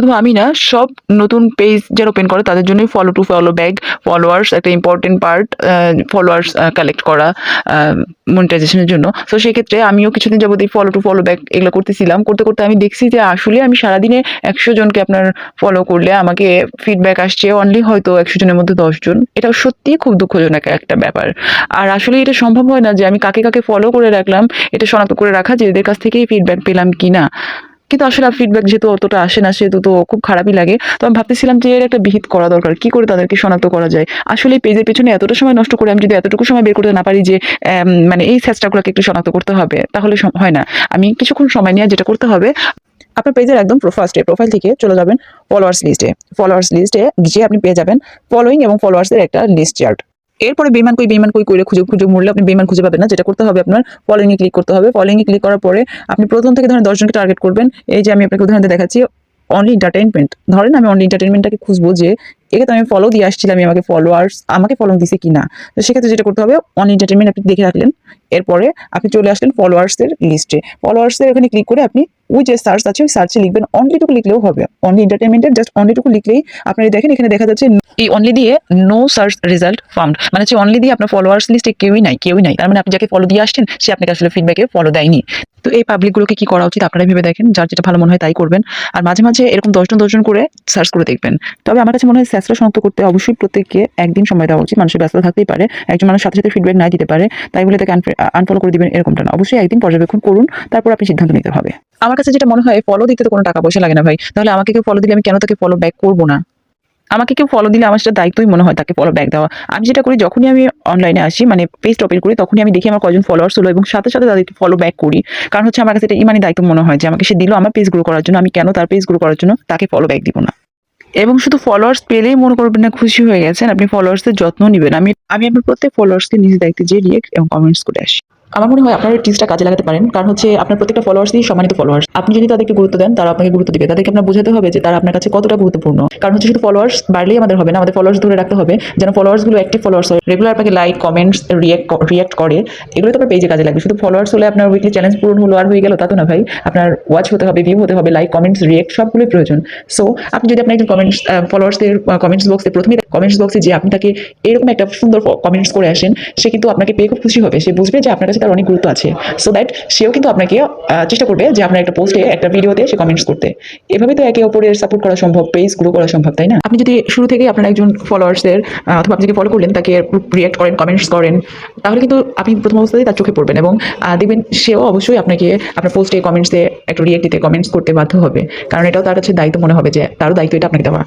শুধু আমি না, সব নতুন পেজ যারা ওপেন করে তাদের জন্যই follow to follow back followers একটা ইম্পর্টেন্ট পার্ট ফলোয়ার্স কালেক্ট করা মনিটাইজেশনের জন্য। তো সেক্ষেত্রে আমিও কিছুদিন যাবত এই ফলো টু ফলো ব্যাক এগুলো করতেছিলাম। করতে করতে আমি দেখছি যে আসলে আমি সারাদিনে একশো জনকে আপনার ফলো করলে আমাকে ফিডব্যাক আসছে অনলি হয়তো একশো জনের মধ্যে দশ জন। এটা সত্যিই খুব দুঃখজনক একটা ব্যাপার। আর আসলে এটা সম্ভব হয় না যে আমি কাকে কাকে ফলো করে রাখলাম, এটা শনাক্ত করে রাখা যে এদের কাছ থেকেই ফিডব্যাক পেলাম কি না কিন্তু আসলে ফিডব্যাক যেহেতু অতটা আসে না, সেহেতু তো খুব খারাপই লাগে। তো আমি ভাবতেছিলাম যে এর একটা বিহিত করা দরকার, কি করে তাদেরকে শনাক্ত করা যায়? আসলে পেজের পেছনে এতটা সময় নষ্ট করে আমি যদি এতটুকু সময় বের করতে না পারি যে মানে এই চেষ্টাগুলোকে একটু শনাক্ত করতে হবে, তাহলে হয় না। আমি কিছুক্ষণ সময় নিয়ে যেটা করতে হবে, আপনার পেজের একদম ফার্স্টে প্রোফাইল থেকে চলে যাবেন ফলোয়ার্স লিস্টে ফলোয়ার্স লিস্টে যে আপনি পেয়ে যাবেন ফলোয়িং এবং ফলোয়ার্সের একটা লিস্ট চার্ট এরপরে বেমান কই বেমান কই করে খুঁজে খুঁজে মরলে আপনি বেমান খুঁজে পাবেন না। যেটা করতে হবে আপনার ফলোইং এ ক্লিক করতে হবে। ফলোইং এ ক্লিক করার পরে আপনি প্রথম থেকে ধরেন দশজনকে টার্গেট করবেন। এই যে আমি আপনাকে উদাহরণ দেখাচ্ছি অনলি এন্টারটেনমেন্ট ধরেন আমি অনলি এন্টারটেনমেন্টটাকে খুঁজবো যে, একে তো আমি ফলো দিয়ে আসছিলাম আমি আমাকে ফলোয়ার্স আমাকে ফলো দিছে কিনা। তো সেক্ষেত্রে যেটা করতে হবে অনলি এন্টারটেনমেন্ট আপনি দেখে রাখলেন। এরপরে আপনি চলে আসলেন ফলোয়ার্সের লিস্টে ফলোয়ার্সের এখানে ক্লিক করে আপনি ওই যে সার্চ আছে, ওই সার্চে লিখবেন অনলি টুকু লিখলেও হবে। অনলি এন্টারটেনমেন্টের জাস্ট অনলি টুকু লিখলেই আপনারা দেখেন, এখানে দেখা যাচ্ছে এই অনলি দিয়ে নো সার্চ রেজাল্ট ফাউন্ড মানে হচ্ছে অনলি দিয়ে আপনার ফলোয়ার্স লিস্টে কেউই নাই কেউই নাই। তার মানে আপনি যাকে ফলো দিয়ে আসছেন, সে আপনাকে আসলে ফিডব্যাকে ফলো দেয়নি। তো এই পাবলিকগুলোকে কি করা উচিত আপনারা ভেবে দেখেন, যার যেটা ভালো মনে হয় তাই করবেন। আর মাঝে মাঝে এরকম দশজন দশজন করে সার্চ করে দেখবেন। তবে আমার কাছে মনে হয় স্যাসরা শনাক্ত করতে অবশ্যই প্রত্যেককে একদিন সময় দেওয়া উচিত। মানুষের ব্যস্ত থাকতেই পারে। একজন মানুষ সাথে সাথে ফিডব্যাক না দিতে পারে। তাই বলে তাকে আনফলো করে দিবেন এরকমটা না। অবশ্যই একদিন পর্যবেক্ষণ করুন, তারপর আপনি সিদ্ধান্ত নিতে হবে। আমার কাছে যেটা মনে হয় ফলো দিতে তো কোনো টাকা পয়সা লাগে না ভাই। তাহলে আমাকে কেউ ফলো দিলে আমি কেন তাকে ফলো ব্যাক করব না? আমাকে কেউ ফলো দিলে আমার সেটা দায়িত্বই মনে হয় তাকে ফলো ব্যাক দেওয়া। আমি যেটা করি, যখনই আমি অনলাইনে আসি মানে পেজ ওপেন করি, তখনই আমি দেখি আমার কজন ফলোয়ার্স হলো এবং সাথে সাথে তাদেরকে ফলো ব্যাক করি। কারণ হচ্ছে আমার কাছে এটা ইমানি দায়িত্ব মনে হয় যে আমাকে সে দিল আমার পেজ গ্রো করার জন্য, আমি কেন তার পেজ গ্রো করার জন্য তাকে ফলো ব্যাক দিব না। এবং শুধু ফলোয়ার্স পেলেই মনে করবেন না খুশি হয়ে গেছেন, আপনি ফলোয়ার্সদের যত্ন নেবেন। আমি আমি আমার প্রত্যেক ফলোয়ার্সকে নিজের দায়িত্বে যে রিয়েক্ট এবং কমেন্টস করে আসি। আমার মনে হয় আপনার টিপসটা কাজে লাগাতে পারেন। কারণ হচ্ছে আপনার প্রত্যেকটা ফলোয়ার্সই সম্মানিত ফলোয়ার্স আপনি যদি তাদেরকে গুরুত্ব দেন, তারা আপনাকে গুরুত্ব দিবে। তাদেরকে আপনার বোঝাতে হবে যে তারা আপনার কাছে কতটা গুরুত্বপূর্ণ। কারণ হচ্ছে শুধু ফলোয়ার্স বাড়লেই আমাদের হবে না, আমাদের ফলোয়ার্স ধরে রাখতে হবে যেন ফলোয়ার্সগুলো অ্যাক্টিভ ফলোয়ার্স হয়। রেগুলার আপনাকে লাইক কমেন্টস রিয়েক্ট রিয়েক্ট করে। এগুলো তো আপনার পেজে কাজে লাগবে। শুধু ফলোয়ার্স হলে আপনার উইকলি চ্যালেঞ্জ পূরণ হলো আর হয়ে গেল তা তো না ভাই। আপনার ওয়াচ হতে হবে ভিউ হতে হবে লাইক কমেন্টস রিয়েক্ট সবগুলোই প্রয়োজন। সো আপনি যদি আপনার একজন কমেন্টস ফলোয়ার্সদের কমেন্টস বক্সে প্রথমে কমেন্টস বক্সে যে আপনি তাকে এরকম একটা সুন্দর কমেন্টস করে আসেন, সে কিন্তু আপনাকে পেয়ে খুব খুশি হবে। সে বুঝবে যে আপনার কাছে তার অনেক গুরুত্ব আছে। সো দ্যাট সেও কিন্তু আপনাকে চেষ্টা করবে যে আপনার একটা পোস্টে একটা ভিডিওতে সে কমেন্টস করতে। এভাবে তো একে অপরের সাপোর্ট করা সম্ভব পেজ গ্রো করা সম্ভব, তাই না? আপনি যদি শুরু থেকেই আপনার একজন ফলোয়ার্সদের অথবা আপনি যে ফলো করলেন, তাকে রিয়েক্ট করেন কমেন্টস করেন, তাহলে কিন্তু আপনি প্রথম অবস্থাতেই তার চোখে পড়বেন এবং দেখবেন সেও অবশ্যই আপনাকে আপনার পোস্টে কমেন্টসে একটা রিয়েক্ট দিতে কমেন্টস করতে বাধ্য হবে। কারণ এটাও তার কাছে দায়িত্ব, মনে হবে যে তারও দায়িত্ব এটা আপনাকে দেওয়া।